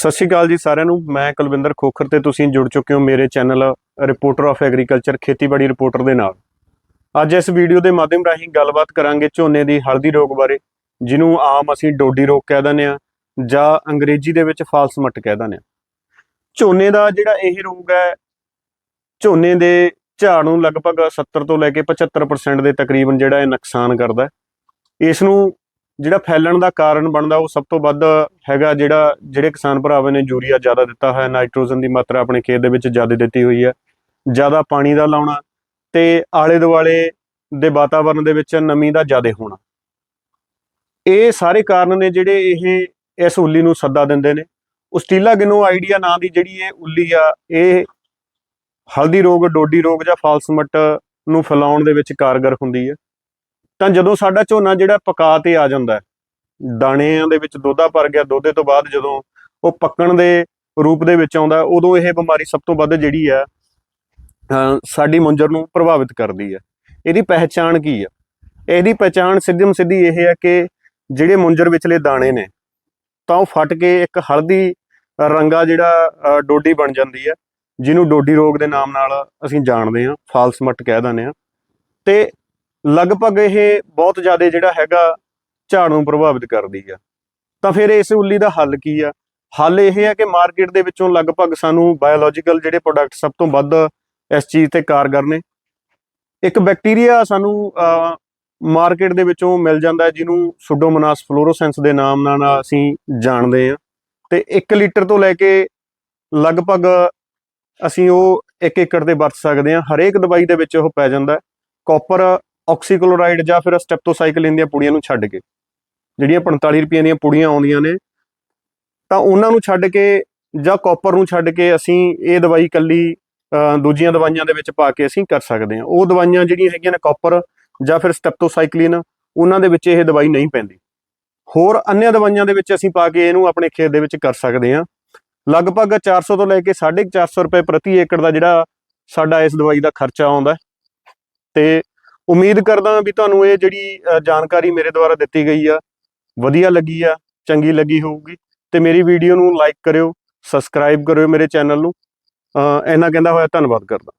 ਸਤਿ ਸ਼੍ਰੀ ਅਕਾਲ ਜੀ ਸਾਰਿਆਂ ਨੂੰ। ਮੈਂ ਕੁਲਵਿੰਦਰ ਖੋਖਰ ਤੇ ਤੁਸੀਂ ਜੁੜ ਚੁੱਕੇ ਹੋ ਮੇਰੇ ਚੈਨਲ ਰਿਪੋਰਟਰ ਆਫ ਐਗਰੀਕਲਚਰ ਖੇਤੀਬਾੜੀ ਰਿਪੋਰਟਰ ਦੇ ਨਾਲ। ਅੱਜ ਇਸ ਵੀਡੀਓ ਦੇ ਮਾਧਿਅਮ ਰਾਹੀਂ ਗੱਲਬਾਤ ਕਰਾਂਗੇ ਝੋਨੇ ਦੀ ਹਲਦੀ ਰੋਗ ਬਾਰੇ, ਜਿਹਨੂੰ ਆਮ ਅਸੀਂ ਡੋਡੀ ਰੋਗ ਕਹਿ ਦਿੰਦੇ ਆ ਜਾਂ ਅੰਗਰੇਜ਼ੀ ਦੇ ਵਿੱਚ ਫਾਲਸ ਮੱਟ ਕਹਿ ਦਿੰਦੇ ਆ ਝੋਨੇ ਦਾ ਜਿਹੜਾ ਇਹ ਰੋਗ ਹੈ, ਝੋਨੇ ਦੇ ਝਾੜ ਨੂੰ ਲਗਭਗ 70 ਤੋਂ ਲੈ ਕੇ 75% ਦੇ ਤਕਰੀਬਨ ਜਿਹੜਾ ਇਹ ਨੁਕਸਾਨ ਕਰਦਾ ਇਸ ਨੂੰ ਜਿਹੜਾ ਫੈਲਣ ਦਾ ਕਾਰਨ ਬਣਦਾ, ਉਹ ਸਭ ਤੋਂ ਵੱਧ ਹੈਗਾ ਜਿਹੜਾ, ਜਿਹੜੇ ਕਿਸਾਨ ਭਰਾਵਾਂ ਨੇ ਯੂਰੀਆ ਜ਼ਿਆਦਾ ਦਿੱਤਾ ਹੋਇਆ ਨਾਈਟ੍ਰੋਜਨ ਦੀ ਮਾਤਰਾ ਆਪਣੇ ਖੇਤ ਦੇ ਵਿੱਚ ਜ਼ਿਆਦਾ ਦਿੱਤੀ ਹੋਈ ਹੈ, ਜ਼ਿਆਦਾ ਪਾਣੀ ਦਾ ਲਾਉਣਾ ਤੇ ਆਲੇ ਦੁਆਲੇ ਦੇ ਵਾਤਾਵਰਣ ਦੇ ਵਿੱਚ ਨਮੀ ਦਾ ਜ਼ਿਆਦਾ ਹੋਣਾ। ਇਹ ਸਾਰੇ ਕਾਰਨ ਨੇ ਜਿਹੜੇ ਇਹ ਇਸ ਉੱਲੀ ਨੂੰ ਸੱਦਾ ਦਿੰਦੇ ਨੇ। ਉਸਟੀਲਾ ਗਿਨੋ ਆਈਡੀਆ ਨਾਂ ਦੀ ਜਿਹੜੀ ਇਹ ਉੱਲੀ ਆ, ਇਹ ਹਲਦੀ ਰੋਗ, ਡੋਡੀ ਰੋਗ ਜਾਂ ਫਾਲਸਮਟ ਨੂੰ ਫੈਲਾਉਣ ਦੇ ਵਿੱਚ ਕਾਰਗਰ ਹੁੰਦੀ ਹੈ। ਤਾਂ ਜਦੋਂ ਸਾਡਾ ਝੋਨਾ ਜਿਹੜਾ ਪਕਾ ਤੇ ਆ ਜਾਂਦਾ ਦਾਣਿਆਂ ਦੇ ਵਿੱਚ ਦੋਧਾ ਭਰ ਗਿਆ, ਦੋਧੇ ਤੋਂ ਬਾਅਦ ਜਦੋਂ ਉਹ ਪੱਕਣ ਦੇ ਰੂਪ ਦੇ ਵਿੱਚ ਆਉਂਦਾ, ਉਦੋਂ ਇਹ ਬਿਮਾਰੀ ਸਭ ਤੋਂ ਵੱਧ ਜਿਹੜੀ ਹੈ ਸਾਡੀ ਮੁੰਜਰ ਨੂੰ ਪ੍ਰਭਾਵਿਤ ਕਰਦੀ ਹੈ। ਇਹਦੀ ਪਹਿਚਾਣ ਕੀ ਆ ਇਹਦੀ ਪਹਿਚਾਣ ਸਿੱਧਮ ਸਿੱਧੀ ਇਹ ਹੈ ਕਿ ਜਿਹੜੇ ਮੁੰਜਰ ਵਿਚਲੇ ਦਾਣੇ ਨੇ, ਤਾਂ ਉਹ ਫਟ ਕੇ ਇੱਕ ਹਲਦੀ ਰੰਗਾ ਜਿਹੜਾ ਡੋਡੀ ਬਣ ਜਾਂਦੀ ਹੈ, ਜਿਹਨੂੰ ਡੋਡੀ ਰੋਗ ਦੇ ਨਾਮ ਨਾਲ ਅਸੀਂ ਜਾਣਦੇ ਹਾਂ, ਫਾਲਸ ਮੱਟ ਕਹਿ ਦਿੰਦੇ ਹਾਂ। ਤੇ ਲਗਭਗ ਇਹ ਬਹੁਤ ਜ਼ਿਆਦਾ ਜਿਹੜਾ ਹੈਗਾ ਝਾੜ ਨੂੰ ਪ੍ਰਭਾਵਿਤ ਕਰਦੀ ਆ। ਤਾਂ ਫਿਰ ਇਸ ਉੱਲੀ ਦਾ ਹੱਲ ਕੀ ਆ? ਹੱਲ ਇਹ ਹੈ ਕਿ ਮਾਰਕੀਟ ਦੇ ਵਿੱਚੋਂ ਲਗਭਗ ਸਾਨੂੰ ਬਾਇਓਲੋਜੀਕਲ ਜਿਹੜੇ ਪ੍ਰੋਡਕਟ ਸਭ ਤੋਂ ਵੱਧ ਇਸ ਚੀਜ਼ ਤੇ ਕਾਰਗਰ ਨੇ। ਇੱਕ ਬੈਕਟੀਰੀਆ ਸਾਨੂੰ ਮਾਰਕੀਟ ਦੇ ਵਿੱਚੋਂ ਮਿਲ ਜਾਂਦਾ ਹੈ, ਜਿਹਨੂੰ ਸੁਡੋਮੋਨਾਸ ਫਲੋਰੋਸੈਂਸ ਦੇ ਨਾਮ ਨਾਲ ਅਸੀਂ ਜਾਣਦੇ ਆ ਤੇ 1 ਲੀਟਰ ਤੋਂ ਲੈ ਕੇ ਲਗਭਗ ਅਸੀਂ ਉਹ 1 ਏਕੜ ਤੇ ਵਰਤ ਸਕਦੇ ਆ ਹਰੇਕ ਦਵਾਈ ਦੇ ਵਿੱਚ ਉਹ ਪੈ ਜਾਂਦਾ ਹੈ। ਕਾਪਰ ਆਕਸੀਕਲੋਰਾਈਡ ਜਾਂ ਫਿਰ ਸਟੈਪਟੋਸਾਈਕਲਿਨ ਦੀਆਂ ਪੁੜੀਆਂ ਨੂੰ ਛੱਡ ਕੇ। ਜਿਹੜੀਆਂ 45 ਰੁਪਏ ਦੀਆਂ ਪੁੜੀਆਂ ਆਉਂਦੀਆਂ ਨੇ, ਤਾਂ ਉਹਨਾਂ ਨੂੰ ਛੱਡ ਕੇ ਜਾਂ ਕਾਪਰ ਨੂੰ ਛੱਡ ਕੇ ਅਸੀਂ ਇਹ ਦਵਾਈ ਕੱਲੀ ਦੂਜੀਆਂ ਦਵਾਈਆਂ ਦੇ ਵਿੱਚ ਪਾ ਕੇ ਅਸੀਂ ਕਰ ਸਕਦੇ ਹਾਂ। ਉਹ ਦਵਾਈਆਂ ਜਿਹੜੀਆਂ ਹੈਗੀਆਂ ਨੇ ਕਾਪਰ ਜਾਂ ਫਿਰ ਸਟੈਪਟੋਸਾਈਕਲਿਨ ਉਹਨਾਂ ਦੇ ਵਿੱਚ ਇਹ ਦਵਾਈ ਨਹੀਂ ਪੈਂਦੀ। ਹੋਰ ਅੰਨ੍ਯ ਦਵਾਈਆਂ ਦੇ ਵਿੱਚ ਅਸੀਂ ਪਾ ਕੇ ਇਹਨੂੰ ਆਪਣੇ ਖੇਤ ਦੇ ਵਿੱਚ ਕਰ ਸਕਦੇ ਹਾਂ। ਲਗਭਗ 400 ਤੋਂ ਲੈ ਕੇ 450 ਰੁਪਏ ਪ੍ਰਤੀ ਏਕੜ ਦਾ ਜਿਹੜਾ ਸਾਡਾ ਇਸ ਦਵਾਈ ਦਾ ਖਰਚਾ ਆਉਂਦਾ ਤੇ ਉਮੀਦ ਕਰਦਾ ਵੀ ਤੁਹਾਨੂੰ ਇਹ ਜਿਹੜੀ ਜਾਣਕਾਰੀ ਮੇਰੇ ਦੁਆਰਾ ਦਿੱਤੀ ਗਈ ਆ ਵਧੀਆ ਲੱਗੀ ਆ ਚੰਗੀ ਲੱਗੀ ਹੋਊਗੀ। ਤੇ ਮੇਰੀ ਵੀਡੀਓ ਨੂੰ ਲਾਈਕ ਕਰਿਓ ਸਬਸਕ੍ਰਾਈਬ ਕਰਿਓ ਮੇਰੇ ਚੈਨਲ ਨੂੰ। ਅ, ਇੰਨਾ ਕਹਿੰਦਾ ਹੋਇਆ ਧੰਨਵਾਦ ਕਰਦਾ।